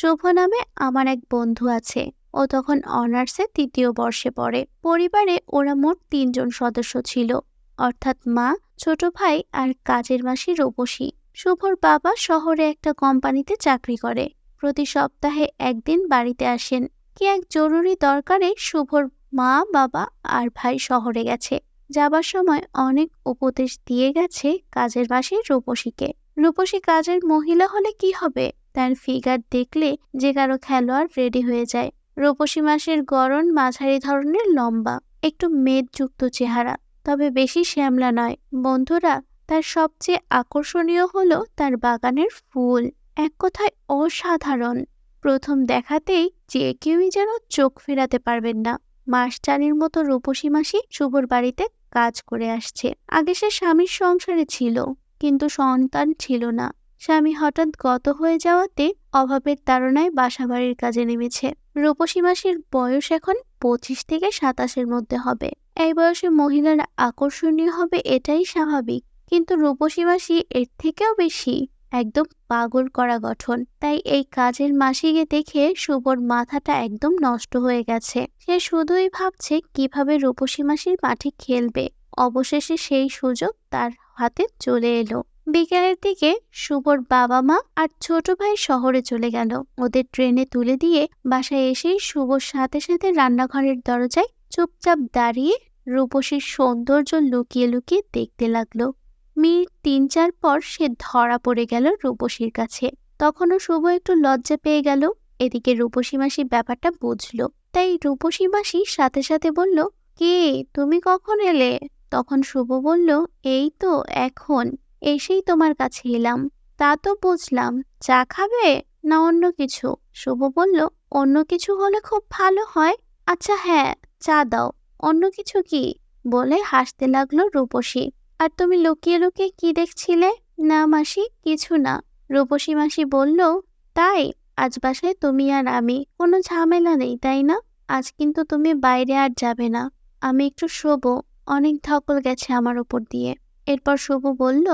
শুভ নামে আমার এক বন্ধু আছে। ও তখন অনার্সে তৃতীয় বর্ষে পড়ে। পরিবারে ওরা মোট তিনজন সদস্য ছিল। অর্থাৎ মা, ছোট ভাই আর কাজের মাসি রূপসী। শুভর বাবা শহরে একটা কোম্পানিতে চাকরি করে। প্রতি সপ্তাহে একদিন বাড়িতে আসেন। কি এক জরুরি দরকারে শুভর মা, বাবা আর ভাই শহরে গেছে। যাবার সময় অনেক উপদেশ দিয়ে গেছে কাজের মাসি রূপসীকে। রূপসী কাজের মহিলা হলে কি হবে? তার ফিগার দেখলে যে কারও খেলোয়াড় রেডি হয়ে যায়। রূপসী মাসের গড়ন মাঝারি ধরনের লম্বা, একটু মেদযুক্ত চেহারা, তবে বেশি শ্যামলা নয়। বন্ধুরা, তার সবচেয়ে আকর্ষণীয় হলো তার বাগানের ফুল, এক কথায় অসাধারণ। প্রথম দেখাতেই যে কেউই যেন চোখ ফেরাতে পারবেন না। মাস চারের মতো রূপসী মাসি শুভর বাড়িতে কাজ করে আসছে। আগে সে স্বামীর সংসারে ছিল, কিন্তু সন্তান ছিল না। স্বামী হঠাৎ গত হয়ে যাওয়াতে অভাবের তাড়নায় বাসাবাড়ির কাজে নেমেছে। রূপসী মাসির বয়স এখন পঁচিশ থেকে সাতাশের মধ্যে হবে। এই বয়সে মহিলারা আকর্ষণীয় হবে এটাই স্বাভাবিক। কিন্তু রূপসী মাসি এর থেকেও বেশি একদম পাগল করা গঠন। তাই এই কাজের মাসিকে দেখে শুভর মাথাটা একদম নষ্ট হয়ে গেছে। সে শুধুই ভাবছে কীভাবে রূপসী মাসির মাঠে খেলবে। অবশেষে সেই সুযোগ তার হাতে চলে এলো। বিকেলের দিকে শুভর বাবা মা আর ছোট ভাই শহরে চলে গেল। ওদের ট্রেনে তুলে দিয়ে বাসায় এসেই শুভর সাথে সাথে রান্নাঘরের দরজায় চুপচাপ দাঁড়িয়ে রূপসীর সৌন্দর্য লুকিয়ে লুকিয়ে দেখতে লাগল। মিনিট তিন চার পর সে ধরা পড়ে গেল রূপসীর কাছে। তখনও শুভ একটু লজ্জা পেয়ে গেল। এদিকে রূপসী মাসি ব্যাপারটা বুঝলো। তাই রূপসী মাসি সাথে সাথে বলল, কে? তুমি কখন এলে? তখন শুভ বলল, এই তো, এখন। এসেই তোমার কাছে এলাম। তা তো বুঝলাম। চা খাবে না অন্য কিছু? শুভ বলল, অন্য কিছু হলে খুব ভালো হয়। আচ্ছা হ্যাঁ চা দাও। অন্য কিছু কি? বলে হাসতে লাগল রূপসী। আর তুমি লুকিয়ে লুকিয়ে কি দেখছিলে? না মাসি, কিছু না। রূপসী মাসি বলল, তাই, আজ বাসায় তুমি আর আমি। কোনো ঝামেলা নেই, তাই না? আজ কিন্তু তুমি বাইরে আর যাবে না। আমি একটু শোবো। অনেক ধকল গেছে আমার উপর দিয়ে। এরপর শুভ বলল,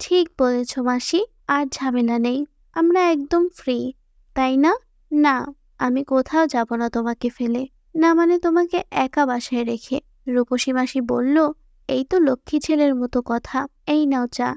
ঠিক বলেছ মাসি, আর ঝামেলা নেই, আমরা একদম ফ্রি তাই না? না, আমি কোথাও যাব না তোমাকে ফেলে, না মানে তোমাকে একা বাসায় রেখে। রূপসী মাসি বলল, এই তো লক্ষ্মী ছেলের মতো কথা, এই নাও চা।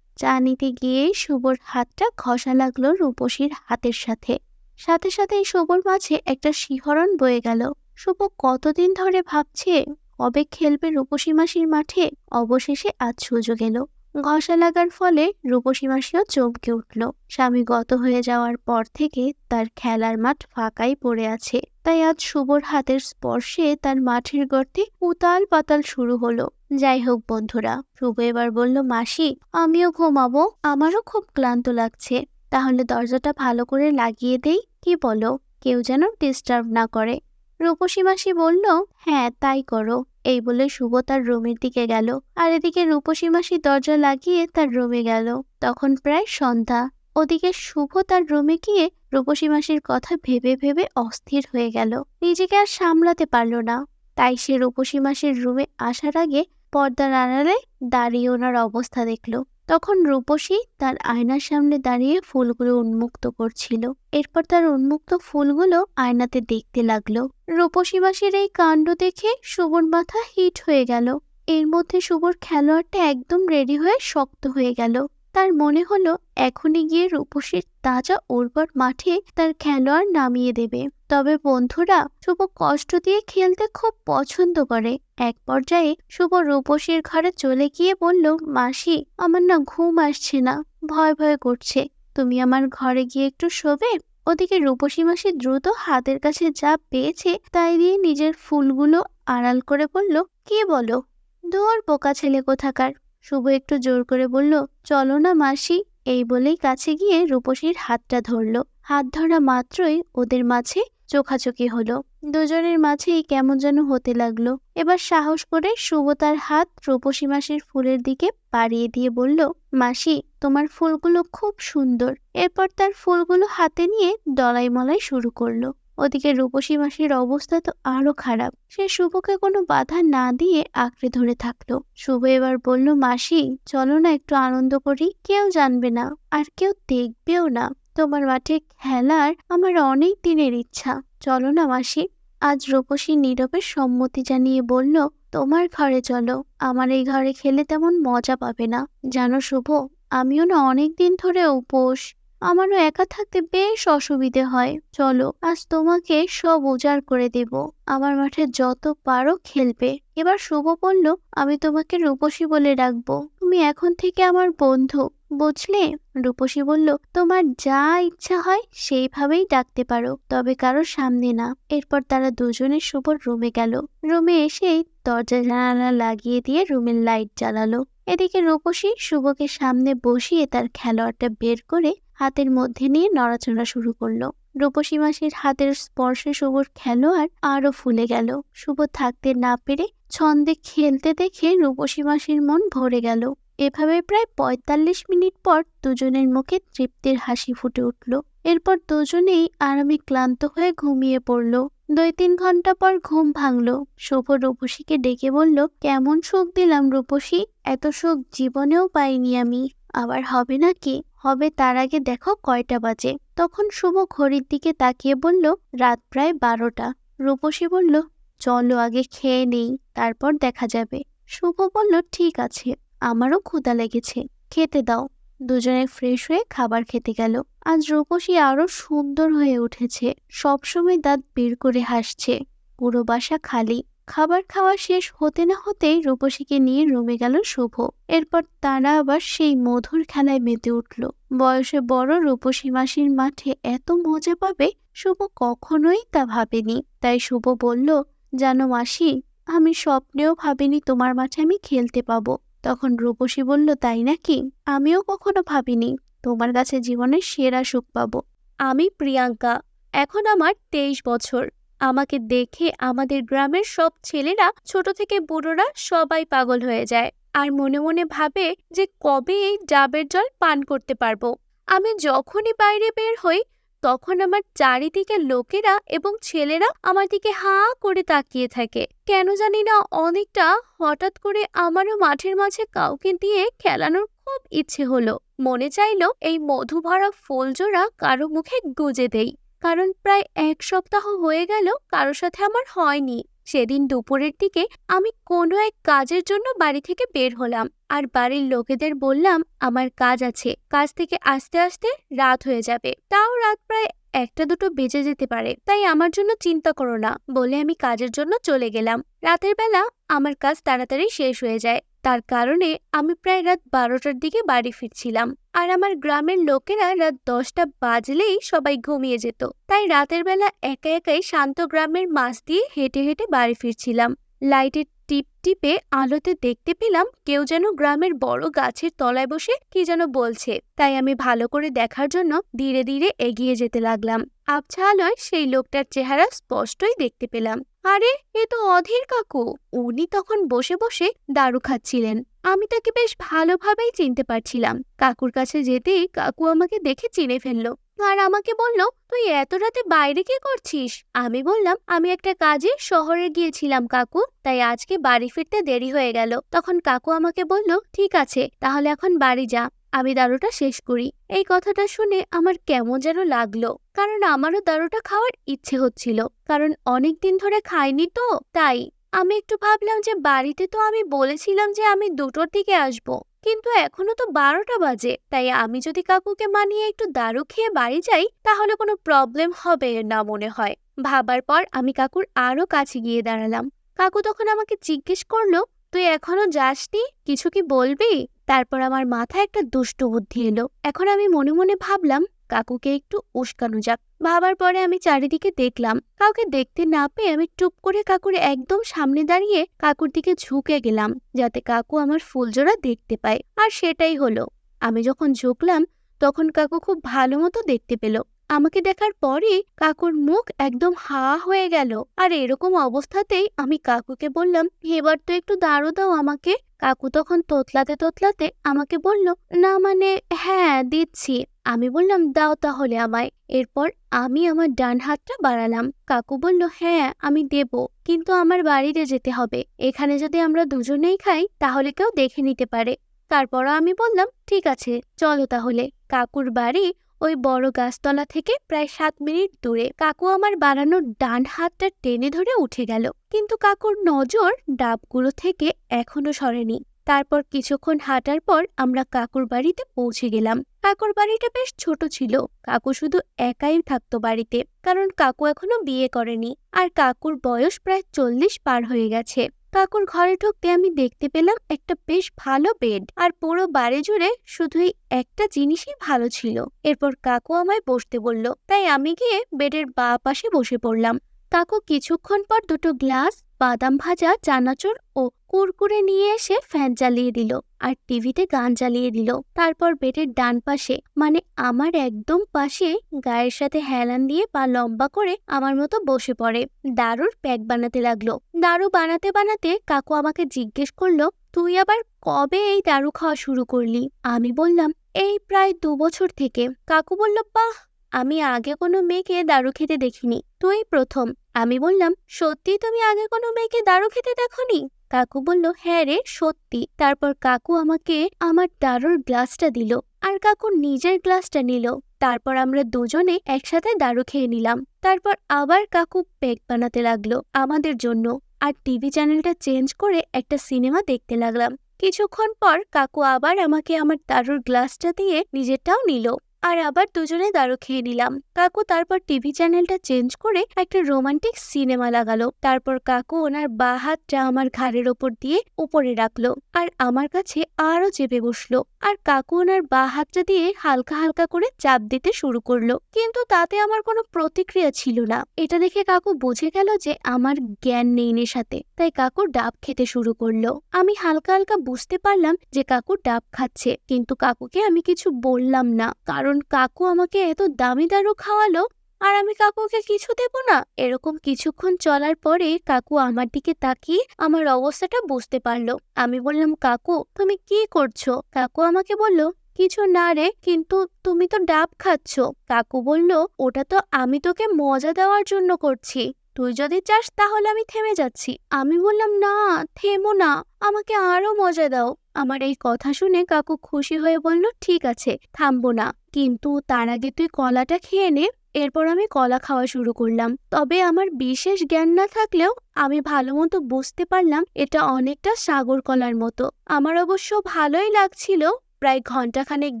চা নিতে গিয়েই শুভর হাতটা ঘষা লাগল রূপসীর হাতের সাথে। সাথে সাথেই শুভর মাঝে একটা শিহরণ বয়ে গেল। শুভ কতদিন ধরে ভাবছে কবে খেলবে রূপসী মাসির মাঠে? অবশেষে আজ সুযোগ এলো। ঘষা লাগার ফলে রূপসী মাসিও চমকে উঠল। স্বামী গত হয়ে যাওয়ার পর থেকে তার খেলার মাঠ ফাঁকাই পড়ে আছে। তাই আজ শুভর হাতের স্পর্শে তার মাঠের গর্তে উতাল পাতাল শুরু হলো। যাই হোক বন্ধুরা শুভ এবার বলল, মাসি, আমিও ঘুমাবো। আমারও খুব ক্লান্ত লাগছে। তাহলে দরজাটা ভালো করে লাগিয়ে দেই, কি বলো? কেউ যেন ডিস্টার্ব না করে। রূপসী মাসি বলল হ্যাঁ তাই করো। এই বলে শুভ তার রুমের দিকে গেল। আর এদিকে রূপসী মাসি দরজা লাগিয়ে তার রুমে গেল। তখন প্রায় সন্ধ্যা। ওদিকে শুভ তার রুমে গিয়ে রূপসী মাসির কথা ভেবে ভেবে অস্থির হয়ে গেল। নিজেকে আর সামলাতে পারল না। তাই সে রূপসী মাসির রুমে আসার আগে পর্দার আড়ালে দাঁড়িয়ে ওনার অবস্থা দেখল। তখন রূপসী তার আয়নার সামনে দাঁড়িয়ে ফুলগুলো উন্মুক্ত করছিল। এরপর তার উন্মুক্ত ফুলগুলো আয়নাতে দেখতে লাগল। রূপসী মাসির এই কাণ্ড দেখে শুভর মাথা হিট হয়ে গেল। এর মধ্যে সুবর খেলোয়াড়টা একদম রেডি হয়ে শক্ত হয়ে গেল। তার মনে হলো এখনই গিয়ে রূপসীর তাজা উর্বর মাঠে তার খেলোয়াড় নামিয়ে দেবে। তবে বন্ধুরা, শুভ কষ্ট দিয়ে খেলতে খুব পছন্দ করে। এক পর্যায়ে শুভ রূপসীর ঘরে চলে গিয়ে বলল, মাসি, আমার না ঘুম আসছে না, ভয় ভয় করছে। তুমি আমার ঘরে গিয়ে একটু শোবে? ওদিকে রূপসী মাসি দ্রুত হাতের কাছে যা পেয়েছে তাই দিয়ে নিজের ফুলগুলো আড়াল করে বলল, কি বলো? দূর বোকা ছেলে কোথাকার? শুভ একটু জোর করে বলল, চলো না মাসি। এই বলেই কাছে গিয়ে রূপসীর হাতটা ধরল। হাত ধরা মাত্রই ওদের মাঝে চোখাচোখি হলো। দুজনের মাঝেই কেমন যেন হতে লাগল। এবার সাহস করে শুভ তার হাত রূপসী মাসির ফুলের দিকে বাড়িয়ে দিয়ে বলল, মাসি, তোমার ফুলগুলো খুব সুন্দর। এরপর তার ফুলগুলো হাতে নিয়ে দলাই মলাই শুরু করল। ওদিকে রূপসী মাসির অবস্থা তো আরও খারাপ। সে শুভকে কোনো বাধা না দিয়ে আঁকড়ে ধরে থাকল। শুভ এবার বলল, মাসি, চলো না একটু আনন্দ করি। কেউ জানবে না আর কেউ দেখবেও না। তোমার মাঠে খেলার আমার অনেক দিনের ইচ্ছা। চলো না মাসি। আজ রূপসী নীরবে সম্মতি জানিয়ে বলল, তোমার ঘরে চলো। আমার এই ঘরে খেলে তেমন মজা পাবে না। জানো শুভ, আমিও না অনেক দিন ধরে উপোস। আমারও একা থাকতে বেশ অসুবিধে হয়। চলো, আজ তোমাকে সব উজাড় করে দেব। আমার মাঠে যত পারো খেলবে। এবার শুভ বলল, আমি তোমাকে রূপসী বলে ডাকবো। তুমি এখন থেকে আমার বন্ধু, বুঝলে? রূপসী বলল, তোমার যা ইচ্ছা হয় সেইভাবেই ডাকতে পারো, তবে কারও সামনে না। এরপর তারা দুজনে শুভর রুমে গেল। রুমে এসেই দরজা জানালা লাগিয়ে দিয়ে রুমের লাইট জ্বালালো। এদিকে রূপসী শুভকে সামনে বসিয়ে তার খেলোয়াড়টা বের করে হাতের মধ্যে নিয়ে নড়াচড়া শুরু করল। রূপসী মাসির হাতের স্পর্শে শুভর খেলোয়াড় আরও ফুলে গেল। শুভ থাকতে না পেরে ছন্দে খেলতে দেখে রূপসী মাসির মন ভরে গেল। এভাবে প্রায় পঁয়তাল্লিশ মিনিট পর দুজনের মুখে তৃপ্তির হাসি ফুটে উঠল। এরপর দুজনেই আরামে ক্লান্ত হয়ে ঘুমিয়ে পড়ল। দুই তিন ঘণ্টা পর ঘুম ভাঙল। শুভ রূপসীকে ডেকে বলল, কেমন সুখ দিলাম রূপসী, এত সুখ জীবনেও পাইনি আমি। আবার হবে নাকি? হবে তার আগে দেখো কয়টা বাজে। তখন শুভ ঘড়ির দিকে তাকিয়ে বলল, রাত প্রায় বারোটা। রূপসী বলল, চলো আগে খেয়ে নেই, তারপর দেখা যাবে। শুভ বলল, ঠিক আছে, আমারও ক্ষুধা লেগেছে, খেতে দাও। দুজনে ফ্রেশ হয়ে খাবার খেতে গেল। আজ রূপসী আরও সুন্দর হয়ে উঠেছে, সবসময় দাঁত বের করে হাসছে, পুরো বাসা খালি। খাবার খাওয়া শেষ হতে না হতেই রূপসীকে নিয়ে রুমে গেল শুভ। এরপর তারা আবার সেই মধুর খেলায় মেতে উঠল। বয়সে বড় রূপসী মাসির মাঠে এত মজা পাবে শুভ কখনোই তা ভাবেনি। তাই শুভ বলল, জানো মাসি, আমি স্বপ্নেও ভাবিনি তোমার মাঠে আমি খেলতে পাবো। তখন রূপসী বলল, তাই নাকি? আমিও কখনো ভাবিনি। তোমার কাছে জীবনের সেরা সুখ পাবো। আমি প্রিয়াঙ্কা। এখন আমার তেইশ বছর। আমাকে দেখে আমাদের গ্রামের সব ছেলেরা, ছোট থেকে বুড়োরা সবাই পাগল হয়ে যায়। আর মনে মনে ভাবে যে কবে এই ডাবের জল পান করতে পারব। আমি যখনই বাইরে বের হই, তখন আমার চারিদিকে লোকেরা এবং ছেলেরা আমার দিকে হা করে তাকিয়ে থাকে। কেন জানি না অনেকটা হঠাৎ করে আমারও মাঠের মাঝে কাউকে দিয়ে খেলানোর খুব ইচ্ছে হলো। মনে চাইল এই মধু ভরা ফুলজোড়া কারও মুখে গুজে দেই। কারণ প্রায় এক সপ্তাহ হয়ে গেল কারোর সাথে আমার হয়নি। সেদিন দুপুরের দিকে আমি কোনো এক কাজের জন্য বাড়ি থেকে বের হলাম আর বাড়ির লোকেদের বললাম, আমার কাজ আছে, কাজ থেকে আসতে আসতে রাত হয়ে যাবে। তাও রাত প্রায় একটা দুটো বেজে যেতে পারে, তাই আমার জন্য চিন্তা করো না। বলে আমি কাজের জন্য চলে গেলাম। রাতের বেলা আমার কাজ তাড়াতাড়ি শেষ হয়ে যায়। তার কারণে আমি প্রায় রাত বারোটার দিকে বাড়ি ফিরছিলাম। আর আমার গ্রামের লোকেরা রাত দশটা বাজলেই সবাই ঘুমিয়ে যেত। তাই রাতের বেলা একা একাই শান্ত গ্রামের মাছ দিয়ে হেঁটে হেঁটে বাড়ি ফিরছিলাম। লাইটের টিপ টিপে আলোতে দেখতে পেলাম কেউ যেন গ্রামের বড় গাছের তলায় বসে কি যেন বলছে। তাই আমি ভালো করে দেখার জন্য ধীরে ধীরে এগিয়ে যেতে লাগলাম। আবছা আলোয় সেই লোকটার চেহারা স্পষ্টই দেখতে পেলাম। আরে, এ তো অধীর কাকু। উনি তখন বসে বসে দারু খাচ্ছিলেন। আমি তাকে বেশ ভালোভাবেই চিনতে পারছিলাম। কাকুর কাছে যেতেই কাকু আমাকে দেখে চিনে ফেলল। আর আমাকে বলল, তুই এত রাতে বাইরে কি করছিস? আমি বললাম, আমি একটা কাজে শহরে গিয়েছিলাম কাকু, তাই আজকে বাড়ি ফিরতে দেরি হয়ে গেল। তখন কাকু আমাকে বলল, ঠিক আছে, তাহলে এখন বাড়ি যা। আমি দারুটা শেষ করি। এই কথাটা শুনে আমার কেমন যেন লাগল। কারণ আমারও দারুটা খাওয়ার ইচ্ছে হচ্ছিল। কারণ অনেক দিন ধরে খাইনি তো, তাই। আমি একটু ভাবলাম যে বাড়িতে তো আমি বলেছিলাম যে আমি দুটোর দিকে আসব। কিন্তু এখনও তো বারোটা বাজে, তাই আমি যদি কাকুকে মানিয়ে একটু দারু খেয়ে বাড়ি যাই, তাহলে কোনো প্রবলেম হবে না মনে হয়। ভাবার পর আমি কাকুর আরও কাছে গিয়ে দাঁড়ালাম। কাকু তখন আমাকে জিজ্ঞেস করল, তুই এখনও যাসনি? কিছু কি বলবি? তারপর আমার মাথায় একটা দুষ্ট বুদ্ধি এলো। এখন আমি মনে মনে ভাবলাম কাকুকে একটু উস্কানো যাক। ভাবার পরে আমি চারিদিকে দেখলাম, কাউকে দেখতে না পেয়ে আমি টুপ করে কাকুর একদম সামনে দাঁড়িয়ে কাকুর দিকে ঝুঁকে গেলাম, যাতে কাকু আমার ফুলজোড়া দেখতে পায়। আর সেটাই হলো, আমি যখন ঝুঁকলাম, তখন কাকু খুব ভালো মতো দেখতে পেল। আমাকে দেখার পরে কাকুর মুখ একদম হা হয়ে গেল। আর এরকম অবস্থাতেই আমি কাকুকে বললাম, এবার তো একটু দাঁড়ো দাও আমাকে। কাকু তখন তোতলাতে তোতলাতে আমাকে বলল, না মানে হ্যাঁ দিচ্ছি। আমি বললাম, দাও তাহলে আমায়। এরপর আমি আমার ডান হাতটা বাড়ালাম। কাকু বলল হ্যাঁ আমি দেব, কিন্তু আমার বাড়িতে যেতে হবে। এখানে যদি আমরা দুজনেই খাই, তাহলে কেউ দেখে নিতে পারে। তারপর আমি বললাম, ঠিক আছে, চলো তাহলে। কাকুর বাড়ি ওই বড় গাছতলা থেকে প্রায় সাত মিনিট দূরে। কাকু আমার বানানো ডান হাতটা টেনে ধরে উঠে গেল। কিন্তু কাকুর নজর ডাবগুলো থেকে এখনও সরেনি। তারপর কিছুক্ষণ হাঁটার পর আমরা কাকুর বাড়িতে পৌঁছে গেলাম। কাকুর বাড়িটা বেশ ছোট ছিল। কাকু শুধু একাই থাকতো বাড়িতে, কারণ কাকু এখনও বিয়ে করেনি। আর কাকুর বয়স প্রায় চল্লিশ পার হয়ে গেছে। কাকুর ঘরে ঢুকতে আমি দেখতে পেলাম একটা বেশ ভালো বেড আর পুরো বাড়ি জুড়ে শুধুই একটা জিনিসই ভালো ছিল। এরপর কাকু আমায় বসতে বলল, তাই আমি গিয়ে বেডের বা পাশে বসে পড়লাম। কাকু কিছুক্ষণ পর দুটো গ্লাস বাদাম ভাজা, চানাচুর ও কুরকুরে নিয়ে এসে ফ্যান চালিয়ে দিল আর টিভিতে গান চালিয়ে দিল। তারপর বেডের ডান পাশে মানে আমার একদম পাশে, গায়ের সাথে হেলান দিয়ে পা লম্বা করে আমার মতো বসে পড়ে। দারুর প্যাক বানাতে লাগল। দারু বানাতে বানাতে কাকু আমাকে জিজ্ঞেস করল, তুই আবার কবে এই দারু খাওয়া শুরু করলি? আমি বললাম, এই প্রায় দু বছর থেকে। কাকু বলল, বাহ, আমি আগে কোনো মেয়েকে দারু খেতে দেখিনি। তুই প্রথম। আমি বললাম সত্যি তুমি আগে কোনো মেয়েকে দারু খেতে দেখনি? কাকু বলল হ্যাঁ রে, সত্যি। তারপর কাকু আমাকে আমার দারুর গ্লাসটা দিল আর কাকু নিজের গ্লাসটা নিল। তারপর আমরা দুজনে একসাথে দারু খেয়ে নিলাম। তারপর আবার কাকু পেক বানাতে লাগল আমাদের জন্য আর টিভি চ্যানেলটা চেঞ্জ করে একটা সিনেমা দেখতে লাগলাম। কিছুক্ষণ পর কাকু আবার আমাকে আমার দারুর গ্লাসটা দিয়ে নিজেরটাও নিল। আর আবার দুজনে দারু খেয়ে নিলাম। কাকু তারপর টিভি চ্যানেলটা চেঞ্জ করে একটা রোমান্টিক সিনেমা লাগালো। তারপর কাকু ওনার বা হাতটা আমার ঘাড়ের ওপর দিয়ে উপরে রাখল আর আমার কাছে আরও চেপে বসল আর কাকু ওনার বা হাতটা দিয়ে হালকা হালকা করে চাপ দিতে শুরু করল। কিন্তু তাতে আমার কোনো প্রতিক্রিয়া ছিল না। এটা দেখে কাকু বুঝে গেল যে আমার জ্ঞান নেই নেশাতে। তাই কাকু ডাব খেতে শুরু করল। আমি হালকা হালকা বুঝতে পারলাম যে কাকু ডাব খাচ্ছে। কিন্তু কাকুকে আমি কিছু বললাম না। কারণ কাকু আমাকে এত দামি দারু খাওয়ালো আর আমি কাকুকে কিছু দেব না। এরকম কিছুক্ষণ চলার পরে কাকু আমার দিকে তাকিয়ে আমার অবস্থাটা বুঝতে পারল। আমি বললাম, কাকু, তুমি কি করছ? কাকু আমাকে বলল, কিছু না রে, কিন্তু তুমি তো ডাব খাচ্ছ। কাকু বলল, ওটা তো আমি তোকে মজা দেওয়ার জন্য করছি। তুই যদি চাস তাহলে আমি থেমে যাচ্ছি। আমি বললাম, না, থেমো না, আমাকে আরও মজা দাও। আমার এই কথা শুনে কাকু খুশি হয়ে বলল, ঠিক আছে, থামবো না। কিন্তু তার আগে তুই কলাটা খেয়ে নে। এরপর আমি কলা খাওয়া শুরু করলাম। তবে আমার বিশেষ জ্ঞান না থাকলেও আমি ভালো মতো বুঝতে পারলাম এটা অনেকটা সাগর কলার মতো। আমার অবশ্য ভালোই লাগছিল। প্রায় ঘন্টাখানেক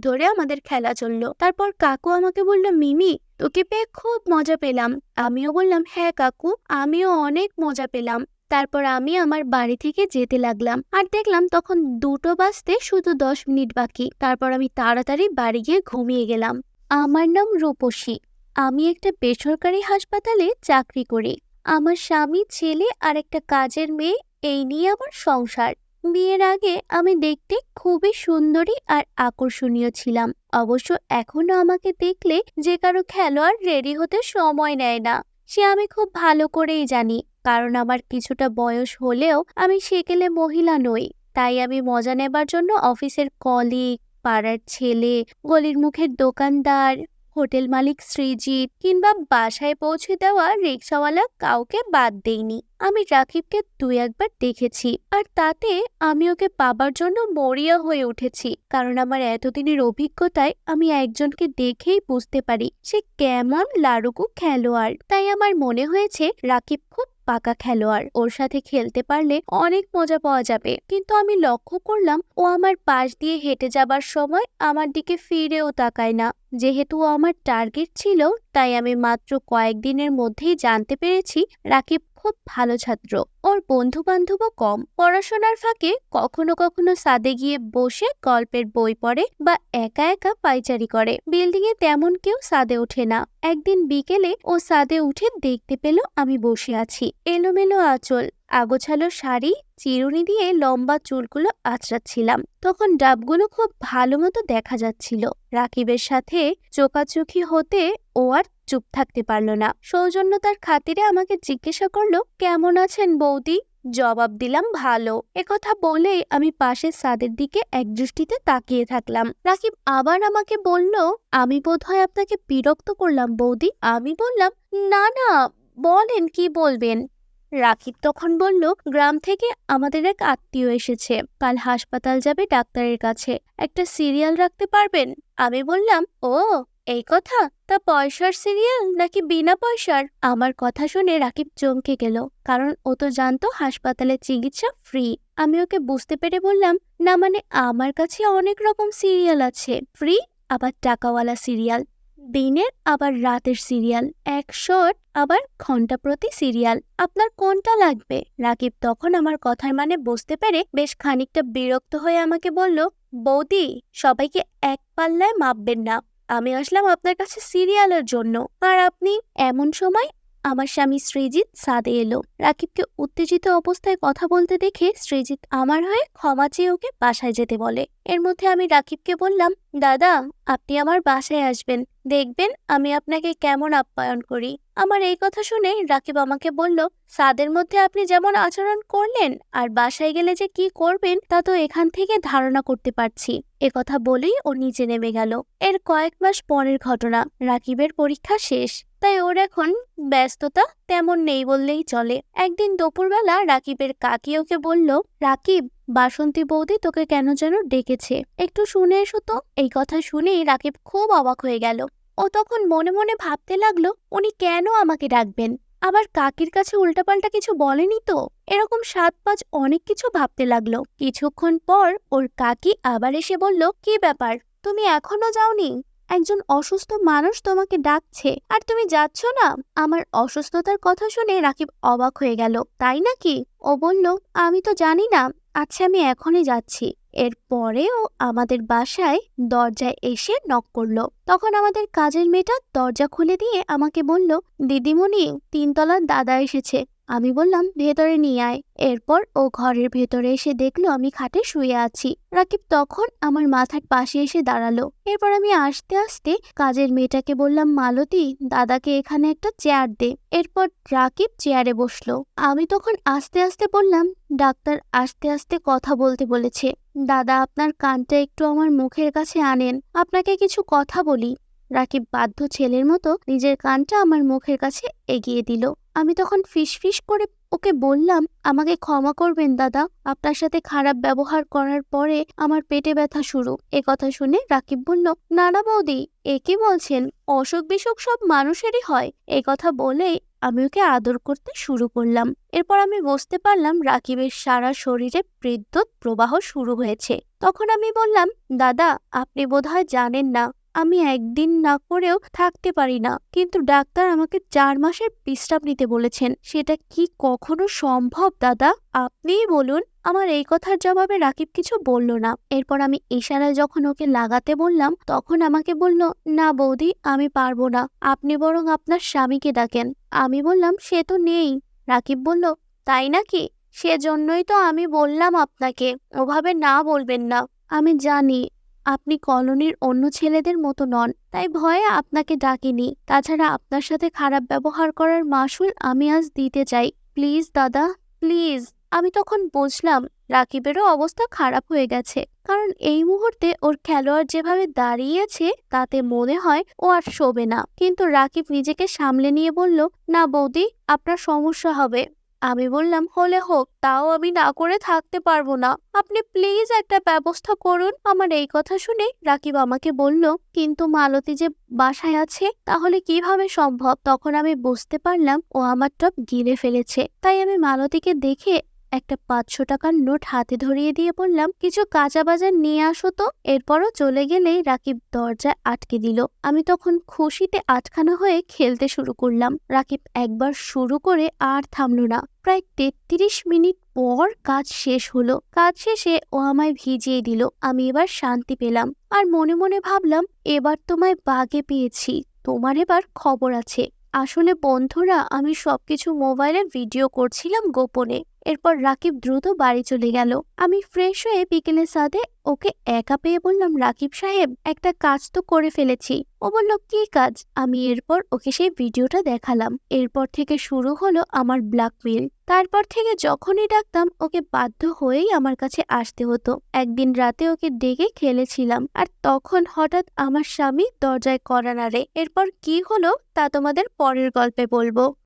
ধরে আমাদের খেলা চলল। তারপর কাকু আমাকে বলল, মিমি, তোকে পেয়ে খুব মজা পেলাম। আমিও বললাম হ্যাঁ কাকু, আমিও অনেক মজা পেলাম। তারপর আমি আমার বাড়ি থেকে যেতে লাগলাম আর দেখলাম তখন দুটো বাজতে শুধু দশ মিনিট বাকি। তারপর আমি তাড়াতাড়ি বাড়ি গিয়ে ঘুমিয়ে গেলাম। আমার নাম রূপসী। আমি একটা বেসরকারি হাসপাতালে চাকরি করি। আমার স্বামী, ছেলে আর একটা কাজের মেয়ে, এই নিয়ে আমার সংসার। বিয়ের আগে আমি দেখতে খুবই সুন্দরী আর আকর্ষণীয় ছিলাম। অবশ্য এখনও আমাকে দেখলে যে কারও খেলোয়াড় রেডি হতে সময় নেয় না। সে আমি খুব ভালো করেই জানি। কারণ আমার কিছুটা বয়স হলেও আমি সেকেলে মহিলা নই। তাই আমি মজা নেবার জন্য অফিসের কলিগ, পাড়ার ছেলে, গলির মুখের দোকানদার, হোটেল মালিক সৃজিত কিংবা বাসায় পৌঁছে দেওয়া রিক্সাওয়ালা কাউকে বাদ দেইনি। আমি রাকিবকে দুই একবার দেখেছি আর তাতে আমি ওকে পাবার জন্য মরিয়া হয়ে উঠেছি। কারণ আমার এতদিনের অভিজ্ঞতায় আমি একজনকে দেখেই বুঝতে পারি সে কেমন লাড়ুকু খেলোয়াড়। তাই আমার মনে হয়েছে রাকিব খুব পাকা খেলোয়াড় ওর সাথে খেলতে পারলে অনেক মজা পাওয়া যাবে। কিন্তু আমি লক্ষ্য করলাম, ও আমার পাশ দিয়ে হেঁটে যাবার সময় আমার দিকে ফিরেও তাকায় না। যেহেতু আমার টার্গেট ছিল, তাই আমি মাত্র কয়েকদিনের মধ্যেই জানতে পেরেছি রাকিব খুব ভালো ছাত্র। ওর বন্ধু বান্ধবও কম। পড়াশোনার ফাঁকে কখনো কখনো সাদে গিয়ে বসে গল্পের বই পড়ে বা একা একা পাইচারি করে। বিল্ডিং এ তেমন কেউ সাদে ওঠে না। একদিন বিকেলে ও সাদে উঠে দেখতে পেল আমি বসে আছি। এলোমেলো আঁচল, আগোছালো শাড়ি, চিরুনি দিয়ে লম্বা চুলগুলো আঁচড়াচ্ছিলাম। তখন ডাবগুলো খুব ভালো মতো দেখা যাচ্ছিল। রাকিবের সাথে চোকাচোখি হতে ও আর চুপ থাকতে পারল না। সৌজন্যতার খাতিরে আমাকে জিজ্ঞাসা করল, কেমন আছেন বৌদি? জবাব দিলাম, ভালো। একথা বলে আমি পাশের সাদের দিকে একদৃষ্টিতে তাকিয়ে থাকলাম। রাকিব আবার আমাকে বলল, আমি বোধহয় আপনাকে বিরক্ত করলাম বৌদি। আমি বললাম, না না, বলেন কি বলবেন? রাকিব তখন বলল, গ্রাম থেকে আমাদের এক আত্মীয় এসেছে। কাল হাসপাতাল যাবে ডাক্তারের কাছে। একটা সিরিয়াল রাখতে পারবেন? আমি বললাম, ও এই কথা? তা পয়সার সিরিয়াল নাকি বিনা পয়সার? আমার কথা শুনে রাকিব চমকে গেল। কারণ ও তো জানতো হাসপাতালে চিকিৎসা ফ্রি আমি ওকে বুঝতে পেরে বললাম, না মানে আমার কাছে অনেক রকম সিরিয়াল আছে। ফ্রি আবার টাকাওয়ালা সিরিয়াল দিনের আবার রাতের সিরিয়াল এক শট আবার ঘণ্টা প্রতি সিরিয়াল আপনার কোনটা লাগবে? রাকিব তখন আমার কথার মানে বুঝতে পেরে বেশ খানিকটা বিরক্ত হয়ে আমাকে বলল, বৌদি, সবাইকে এক পাল্লায় মাপবেন না। আমি আসলাম আপনার কাছে সিরিয়ালের জন্য। আর আপনি এমন সময় আমার স্বামী শ্রীজিৎ সাদে এলো। রাকিবকে উত্তেজিত অবস্থায় কথা বলতে দেখে শ্রীজিৎ আমার হয়ে ক্ষমা চেয়ে ওকে বাসায় যেতে বলে। এর মধ্যে আমি রাকিবকে বললাম দাদা, আপনি আমার বাসায় আসবেন। দেখবেন আমি আপনাকে কেমন আপ্যায়ন করি। আমার এই কথা শুনে রাকিব আমাকে বলল সাদের মধ্যে আপনি যেমন আচরণ করলেন আর বাসায় গেলে যে কি করবেন তা তো এখান থেকে ধারণা করতে পারছি। কথা বলেই ও নিচে নেমে গেল। এর কয়েক মাস পরের ঘটনা, রাকিবের পরীক্ষা শেষ। তাই ওর এখন ব্যস্ততা তেমন নেই বললেই চলে। একদিন দুপুরবেলা রাকিবের কাকি ওকে বলল, রাকিব, বাসন্তী বৌদি তোকে কেন যেন ডেকেছে? একটু শুনে এসো তো। এই কথা শুনেই রাকিব খুব অবাক হয়ে গেল। ও তখন মনে মনে ভাবতে লাগল, উনি কেন আমাকে ডাকবেন? আবার কাকির কাছে উল্টাপাল্টা কিছু বলেনি তো? এরকম সাত পাঁচ অনেক কিছু ভাবতে লাগল। কিছুক্ষণ পর ওর কাকি আবার এসে বলল, কি ব্যাপার? তুমি এখনও যাওনি? একজন অসুস্থ মানুষ তোমাকে ডাকছে। আর তুমি যাচ্ছ না? আমার অসুস্থতার কথা শুনে রাকিব অবাক হয়ে গেল। তাই নাকি? ও বলল, আমি তো জানি না। আচ্ছা আমি এখনই যাচ্ছি। এরপরে ও আমাদের বাসায় দরজায় এসে নক করল। তখন আমাদের কাজের মেয়েটা দরজা খুলে দিয়ে আমাকে বলল, দিদিমণি, তিনতলার দাদা এসেছে। আমি বললাম, ভেতরে নিয়ে আয়। এরপর ও ঘরের ভেতরে এসে দেখল, আমি খাটে শুয়ে আছি। রাকিব তখন আমার মাথার পাশে এসে দাঁড়াল। এরপর আমি আস্তে আস্তে কাজের মেয়েটাকে বললাম, মালতী, দাদাকে এখানে একটা চেয়ার দে। এরপর রাকিব চেয়ারে বসল। আমি তখন আস্তে আস্তে বললাম, ডাক্তার আস্তে আস্তে কথা বলতে বলেছে। দাদা, আপনার কানটা একটু আমার মুখের কাছে আনেন। আপনাকে কিছু কথা বলি। রাকিব বাধ্য ছেলের মতো নিজের কানটা আমার মুখের কাছে এগিয়ে দিল। আমি তখন ফিস ফিস করে ওকে বললাম, আমাকে ক্ষমা করবেন দাদা। আপনার সাথে খারাপ ব্যবহার করার পরে আমার পেটে ব্যথা শুরু। এ কথা শুনে রাকিব বলল না না বৌদি, এ কি বলছেন? অসুখ বিসুখ সব মানুষেরই হয়। এই কথা বলেই আমি ওকে আদর করতে শুরু করলাম। এরপর আমি বুঝতে পারলাম রাকিবের সারা শরীরে বিদ্যুৎ প্রবাহ শুরু হয়েছে। তখন আমি বললাম, দাদা, আপনি বোধহয় জানেন না আমি একদিন না করেও থাকতে পারি না। কিন্তু ডাক্তার আমাকে চার মাসের বিশ্রাম নিতে বলেছেন। সেটা কি কখনো সম্ভব, দাদা? আপনিই বলুন। আমার এই কথার জবাবে রাকিব কিছু বলল না। এরপর আমি ইশারায় যখন ওকে লাগাতে বললাম, তখন আমাকে বলল, না বৌদি, আমি পারব না। আপনি বরং আপনার স্বামীকে ডাকেন। আমি বললাম, সে তো নেই। রাকিব বলল, তাই নাকি? সেজন্যই তো আমি বললাম আপনাকে। ওভাবে না বলবেন না। আমি জানি আপনি কলোনির অন্য ছেলেদের মতো নন, তাই ভয়ে আপনাকে ডাকিনি। তাছাড়া আপনার সাথে খারাপ ব্যবহার করার মাসুল আমি আজ দিতে চাই। প্লিজ, দাদা, প্লিজ। আমি তখন বুঝলাম, রাকিবেরও অবস্থা খারাপ হয়ে গেছে। কারণ এই মুহূর্তে ওর খেলোয়াড় যেভাবে দাঁড়িয়েছে তাতে মনে হয় ও আর শোবে না। কিন্তু রাকিব নিজেকে সামলে নিয়ে বলল, না বৌদি, আপনার সমস্যা হবে। আমি বললাম, হলে হোক, তাও আমি না করে থাকতে পারব না। আপনি প্লিজ একটা ব্যবস্থা করুন। আমার এই কথা শুনে রাকিব আমাকে বলল, কিন্তু মালতী যে বাসায় আছে, তাহলে কীভাবে সম্ভব? তখন আমি বুঝতে পারলাম, ও আমার টপ গিলে ফেলেছে। তাই আমি মালতীকে দেখে একটা পাঁচশো টাকার নোট হাতে ধরিয়ে দিয়ে বললাম, কিছু কাঁচা বাজার নিয়ে আসো তো। এরপরও চলে গেলেই রাকিব দরজায় আটকে দিল। আমি তখন খুশিতে আটখানা হয়ে খেলতে শুরু করলাম। রাকিব একবার শুরু করে আর থামলো না। প্রায় তেত্রিশ মিনিট পর কাজ শেষ হলো। কাজ শেষে ও আমায় ভিজিয়ে দিল। আমি এবার শান্তি পেলাম। আর মনে মনে ভাবলাম, এবার তোমায় বাগে পেয়েছি। তোমার এবার খবর আছে। আসলে বন্ধুরা, আমি সবকিছু মোবাইলে ভিডিও করছিলাম গোপনে। এরপর রাকিব দ্রুত বাড়ি চলে গেল। আমি ফ্রেশ হয়ে বিকেলের সাথে ওকে একা পেয়ে বললাম, রাকিব সাহেব, একটা কাজ তো করে ফেলেছি। ও বলল, কি কাজ? আমি এরপর ওকে সেই ভিডিওটা দেখালাম। এরপর থেকে শুরু হলো আমার ব্ল্যাকমেল তারপর থেকে যখনই ডাকতাম, ওকে বাধ্য হয়েই আমার কাছে আসতে হতো। একদিন রাতে ওকে ডেকে খেলেছিলাম, আর তখন হঠাৎ আমার স্বামী দরজায় করা নাড়ে। এরপর কি হলো, তা তোমাদের পরের গল্পে বলব।